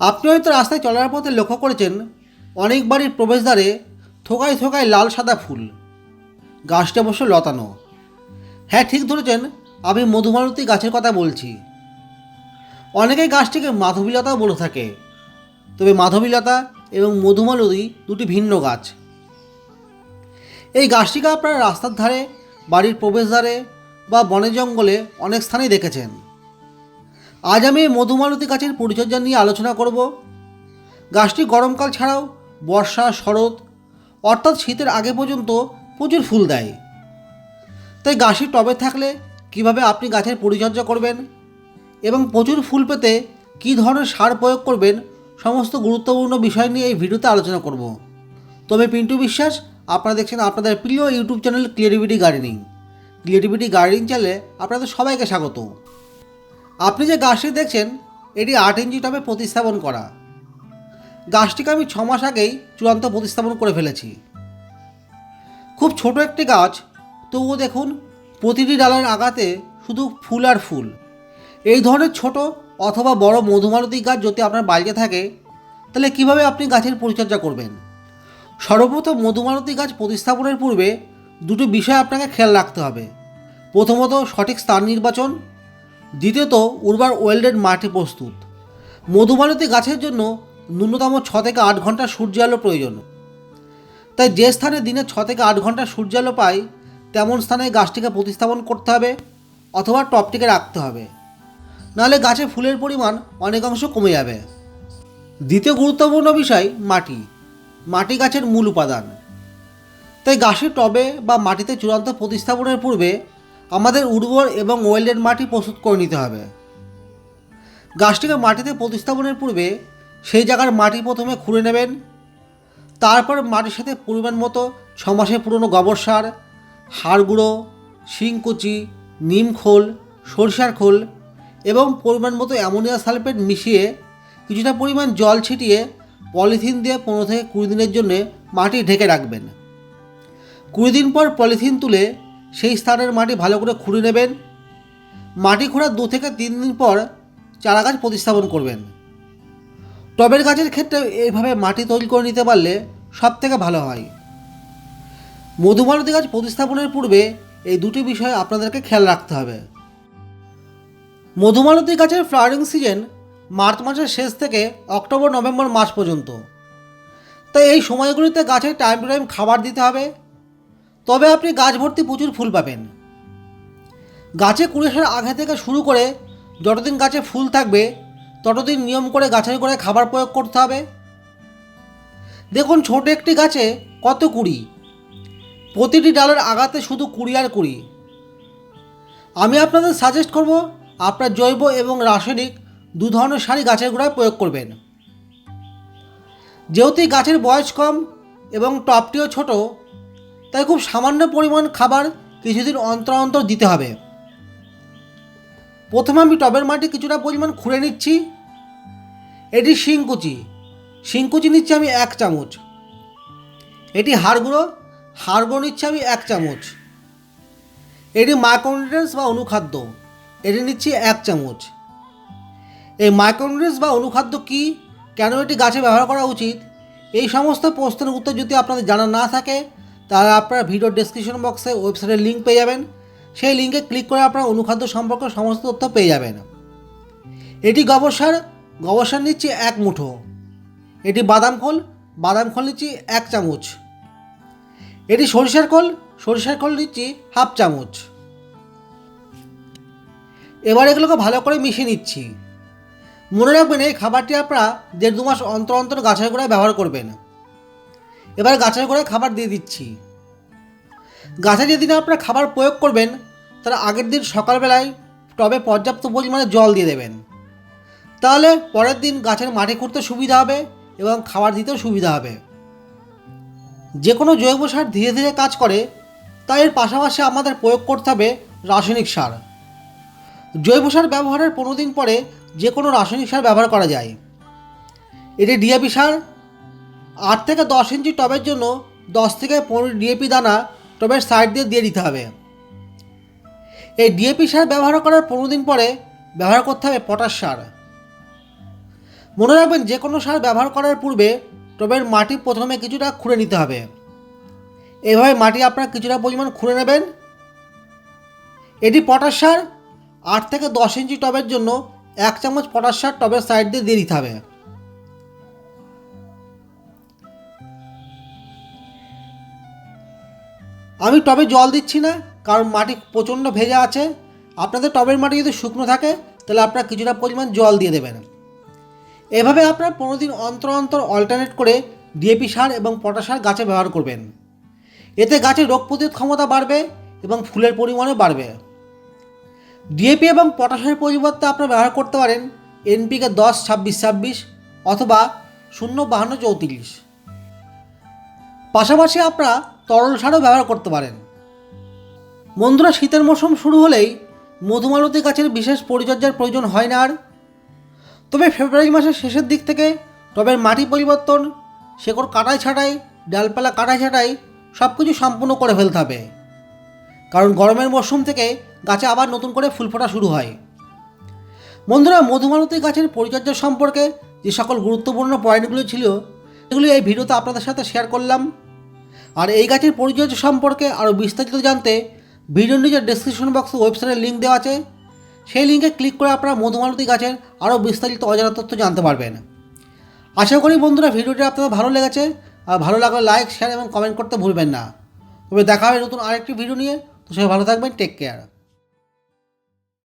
আপনি হয়তো রাস্তায় চলার পথে লক্ষ্য করেছেন অনেক বাড়ির প্রবেশদ্বারে থোকায় থোকায় লাল সাদা ফুল। গাছটা অবশ্য লতানো। হ্যাঁ ঠিক ধরেছেন, আমি মধুমালতী গাছের কথা বলছি। অনেকেই গাছটিকে মাধবীলতাও বলে থাকে। তবে মাধবীলতা এবং মধুমালতী দুটি ভিন্ন গাছ। এই গাছটিকে আপনারা রাস্তার ধারে, বাড়ির প্রবেশদ্বারে বা বনে জঙ্গলে অনেক স্থানেই দেখেছেন। আজ আমি মধুমালতী গাছের পরিচর্যা নিয়ে আলোচনা করব। গাছটি গরমকাল ছাড়াও বর্ষা, শরৎ, অর্থাৎ শীতের আগে পর্যন্ত প্রচুর ফুল দেয়। তাই গাছটি টবে থাকলে কীভাবে আপনি গাছের পরিচর্যা করবেন এবং প্রচুর ফুল পেতে কী ধরনের সার প্রয়োগ করবেন সমস্ত গুরুত্বপূর্ণ বিষয় নিয়ে এই ভিডিওতে আলোচনা করব। তবে পিন্টু বিশ্বাস, আপনারা দেখছেন আপনাদের প্রিয় YouTube channel creativity gardening. Creativity gardening চ্যানেলে আপনাদের সবাইকে স্বাগত। আপনি যে গাছটি দেখছেন, এটি আট ইঞ্চি টবে প্রতিস্থাপন করা। গাছটিকে আমি ছ মাস আগেই চূড়ান্ত প্রতিস্থাপন করে ফেলেছি। খুব ছোট একটি গাছ, তবুও দেখুন, প্রতিটি ডালের আগাতে শুধু ফুল আর ফুল। এই ধরনের ছোট অথবা বড় মধুমালতী গাছ যদি আপনার বাড়িতে থাকে, তাহলে কীভাবে আপনি গাছের পরিচর্যা করবেন? সর্বপ্রথম মধুমালতী গাছ প্রতিস্থাপনের পূর্বে দুটো বিষয় আপনাকে খেয়াল রাখতে হবে। প্রথমত সঠিক স্থান নির্বাচন দ্বিতীয়ত, উর্বর ওয়েল্ডেড মাটি প্রস্তুত। মধুমালতী গাছের জন্য ন্যূনতম ছ থেকে আট ঘণ্টা সূর্য আলো প্রয়োজন। তাই যে স্থানে দিনে ছ থেকে আট ঘণ্টা সূর্য আলো পাই, তেমন স্থানে গাছটিকে প্রতিস্থাপন করতে হবে অথবা টপটিকে রাখতে হবে। নাহলে গাছে ফুলের পরিমাণ অনেকাংশ কমে যাবে। দ্বিতীয় গুরুত্বপূর্ণ বিষয়, মাটি। মাটি গাছের মূল উপাদান। তাই গাছের টবে বা মাটিতে চূড়ান্ত প্রতিস্থাপনের পূর্বে আমাদের উর্বর এবং ওয়েল্ডেড মাটি প্রস্তুত করে নিতে হবে। গাছটিকে মাটিতে প্রতিস্থাপনের পূর্বে সেই জায়গার মাটি প্রথমে খুঁড়ে নেবেন। তারপর মাটির সাথে পরিমাণ মতো ছ মাসের পুরনো গোবর সার, হাড় গুঁড়ো শিংকুচি নিম খোল, সরিষার খোল এবং পরিমাণ মতো অ্যামোনিয়া সালফেট মিশিয়ে কিছুটা পরিমাণ জল ছিটিয়ে পলিথিন দিয়ে পনেরো থেকে কুড়ি দিনের জন্যে মাটি ঢেকে রাখবেন। কুড়ি দিন পর পলিথিন তুলে সেই স্থানের মাটি ভালো করে খুঁড়ে নেবেন। মাটি খোঁড়ার দু থেকে তিন দিন পর চারা গাছ প্রতিস্থাপন করবেন। টবের গাছের ক্ষেত্রে এইভাবে মাটি তৈরি করে নিতে পারলে সব থেকে ভালো হয়। মধুমালতী গাছ প্রতিস্থাপনের পূর্বে এই দুটি বিষয় আপনাদেরকে খেয়াল রাখতে হবে। মধুমালতী গাছের ফ্লাওয়ারিং সিজন মার্চ মাসের শেষ থেকে অক্টোবর, নভেম্বর মাস পর্যন্ত। তাই এই সময়গুলিতে গাছের টাইম টু টাইম খাবার দিতে হবে। তবে আপনি গাছ ভর্তি প্রচুর ফুল পাবেন। গাছে কুড়ি আসার আগে থেকে শুরু করে যতদিন গাছে ফুল থাকবে, ততদিন নিয়ম করে গাছের গোড়ায় খাবার প্রয়োগ করতে হবে। দেখুন ছোট একটি গাছে কত কুড়ি। প্রতিটি ডালের আগাতে শুধু কুড়ি আর কুড়ি। আমি আপনাদের সাজেস্ট করব, আপনার জৈব এবং রাসায়নিক দু ধরনের সারই গাছের গোড়ায় প্রয়োগ করবেন। যেহেতু গাছের বয়স কম এবং টপটিও ছোট তাই খুব সামান্য পরিমাণ খাবার কিছুদিন অন্তর অন্তর দিতে হবে। প্রথমে আমি টবের মাটি কিছুটা পরিমাণ খুঁড়ে নিচ্ছি। এটি শিংকুচি। শিংকুচি নিচ্ছি আমি এক চামচ। এটি হাড়গুঁড়ো হাড়গুঁড়ো নিচ্ছি আমি এক চামচ। এটি মাইক্রোনিউট্রেন্স বা অনুখাদ্য। এটি নিচ্ছি এক চামচ। এই মাইক্রোনিউট্রেন্স বা অনুখাদ্য কী? কেন এটি গাছে ব্যবহার করা উচিত? এই সমস্ত প্রশ্নের উত্তর যদি আপনাদের জানা না থাকে তাহলে আপনারা ভিডিও ডেসক্রিপশন বক্সে ওয়েবসাইটের লিঙ্ক পেয়ে যাবেন। সেই লিঙ্কে ক্লিক করে আপনারা অনুখাদ্য সম্পর্কে সমস্ত তথ্য পেয়ে যাবেন। এটি গোবর সার, গোবর নিচ্ছি এক মুঠো। এটি বাদাম খোল বাদাম খোল নিচ্ছি এক চামচ। এটি সরিষার খোল সরিষার খোল নিচ্ছি হাফ চামচ। এবার এগুলোকে ভালো করে মিশিয়ে নিচ্ছি। মনে রাখবেন এই খাবারটি আপনারা দেড় দু মাস অন্তর অন্তর গাছের গোড়ায় ব্যবহার করবেন। এবার গাছের গোড়ায় খাবার দিয়ে দিচ্ছি। গাছে যেদিন আপনারা খাবার প্রয়োগ করবেন তার আগের দিন সকালবেলায় টবে পর্যাপ্ত পরিমাণে জল দিয়ে দেবেন। তাহলে পরের দিন গাছের মাটি খুঁড়তে সুবিধা হবে এবং খাবার দিতেও সুবিধা হবে। যে কোনো জৈব সার ধীরে ধীরে কাজ করে, তাই এর পাশাপাশি আমাদের প্রয়োগ করতে হবে রাসায়নিক সার। জৈব সার ব্যবহারের পনেরো দিন পরে যে কোনো রাসায়নিক সার ব্যবহার করা যায়। এটি ডিএপি সার আট থেকে দশ ইঞ্চি টবের জন্য দশ থেকে পনেরো ডিএপি দানা টবের সাইড দিয়ে দিয়ে দিতে হবে। এই ডিএপি সার ব্যবহার করার পনেরো দিন পরে ব্যবহার করতে হবে পটাশ সার। মনে রাখবেন যে কোনো সার ব্যবহার করার পূর্বে টবের মাটি প্রথমে কিছুটা খুঁড়ে নিতে হবে। এভাবে মাটি আপনার কিছুটা পরিমাণ খুঁড়ে নেবেন। এটি পটাশ সার আট থেকে দশ ইঞ্চি টবের জন্য এক চামচ পটাশ সার টবের সাইড দিয়ে দিয়ে দিতে হবে। আমি টবে জল দিচ্ছি না, কারণ মাটি প্রচণ্ড ভেজা আছে। আপনাদের টবের মাটি যদি শুকনো থাকে, তাহলে আপনারা কিছুটা পরিমাণ জল দিয়ে দেবেন। এভাবে আপনারা পনেরো দিন অন্তর অন্তর অল্টারনেট করে ডিএপি সার এবং পটাশ সার গাছে ব্যবহার করবেন। এতে গাছের রোগ প্রতিরোধ ক্ষমতা বাড়বে এবং ফুলের পরিমাণও বাড়বে। ডিএপি এবং পটাশের পরিবর্তে আপনারা ব্যবহার করতে পারেন এনপিকে দশ, ছাব্বিশ ছাব্বিশ অথবা শূন্য, বাহান্ন, চৌত্রিশ। পাশাপাশি আপনারা তরল সারও ব্যবহার করতে পারেন। বন্ধুরা, শীতের মৌসুম শুরু হলেই মধুমালতি গাছের বিশেষ পরিচর্যার প্রয়োজন হয় না আর। তবে ফেব্রুয়ারি মাসের শেষের দিক থেকে টবের মাটি পরিবর্তন, শেকড় কাটাই ছাটাই, ডালপালা কাটাই ছাটাই সব কিছু সম্পূর্ণ করে ফেলতে হবে। কারণ গরমের মরশুম থেকে গাছে আবার নতুন করে ফুল ফোটা শুরু হয়। বন্ধুরা, মধুমালতী গাছের পরিচর্যা সম্পর্কে যে সকল গুরুত্বপূর্ণ পয়েন্টগুলো ছিল, এগুলো এই ভিডিওতে আপনাদের সাথে শেয়ার করলাম। আর এই গাছের পরিচর্যা সম্পর্কে আরও বিস্তারিত জানতে ভিডিও নিজের ডিসক্রিপশন বক্সে ওয়েবসাইটের লিঙ্ক দেওয়া আছে। সেই লিঙ্কে ক্লিক করে আপনারা মধুমালতী গাছের আরও বিস্তারিত অজানা তথ্য জানতে পারবেন। আশা করি বন্ধুরা ভিডিওটি আপনাদের ভালো লেগেছে। আর ভালো লাগলে লাইক শেয়ার এবং কমেন্ট করতে ভুলবেন না। তবে দেখা হবে নতুন আরেকটি ভিডিও নিয়ে। তো সবাই ভালো থাকবেন টেক কেয়ার